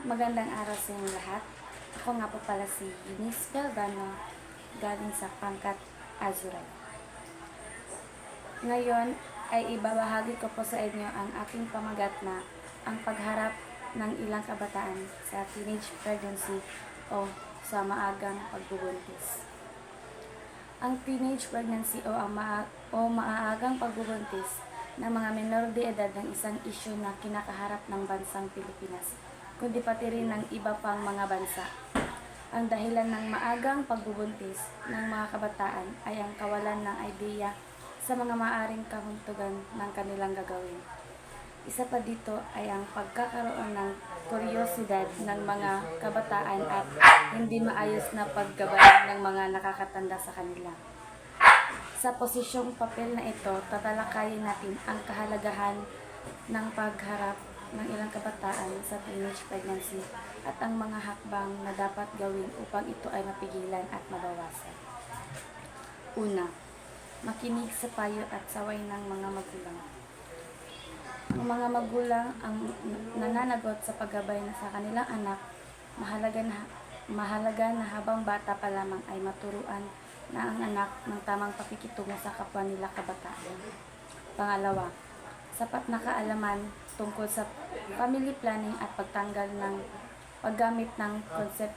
Magandang araw sa inyong lahat. Ako nga po pala si Eunice Galvano, galing sa Pangkat Azuray. Ngayon ay ibabahagi ko po sa inyo ang aking pamagat na ang pagharap ng ilang kabataan sa teenage pregnancy o sa maagang pagbubuntis. Ang teenage pregnancy o ang maa- o maaagang pagbubuntis ng mga menor de edad ng isang isyu na kinakaharap ng bansang Pilipinas, kundi pati rin ng iba pang mga bansa. Ang dahilan ng maagang pagbubuntis ng mga kabataan ay ang kawalan ng idea sa mga maaring kahuntugan ng kanilang gagawin. Isa pa dito ay ang pagkakaroon ng kuryosidad ng mga kabataan at hindi maayos na paggabay ng mga nakakatanda sa kanila. Sa posisyong papel na ito, tatalakayin natin ang kahalagahan ng pagharap ng ilang kabataan sa teenage pregnancy at ang mga hakbang na dapat gawin upang ito ay mapigilan at mabawasan. Una, makinig sa payo at saway ng mga magulang. Ang mga magulang ang nananagot sa paggabay na sa kanilang anak, mahalaga na, mahalaga na habang bata pa lamang ay maturuan na ang anak ng tamang pakikitungo sa kapwa nila kabataan. Pangalawa, sapat na kaalaman tungkol sa family planning at pagtanggal ng paggamit ng concept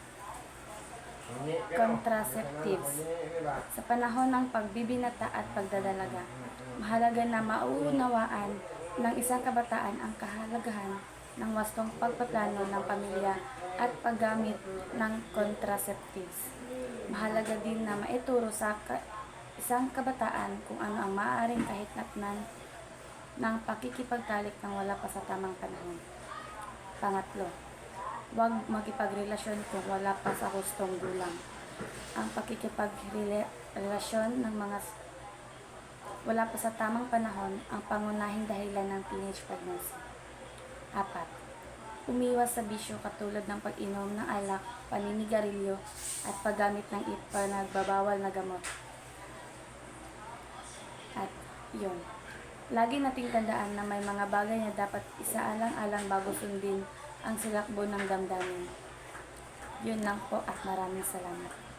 contraceptives. Sa panahon ng pagbibinata at pagdadalaga, mahalaga na mauunawaan ng isang kabataan ang kahalagahan ng wastong pagpaplano ng pamilya at paggamit ng contraceptives. Mahalaga din na maituro sa ka- isang kabataan kung ano ang maaaring kahit natnan ng pakikipagtalik ng wala pa sa tamang panahon. Pangatlo, huwag makipagrelasyon kung wala pa sa hustong gulang. Ang pakikipagrelasyon ng mga wala pa sa tamang panahon ang pangunahing dahilan ng teenage pregnancy. Apat, umiwas sa bisyo katulad ng pag-inom ng alak, paninigarilyo, at paggamit ng ipanagbabawal na gamot. At yun, lagi nating tandaan na may mga bagay na dapat isaalang-alang bago sundin ang silakbo ng damdamin. Yun lang po at maraming salamat.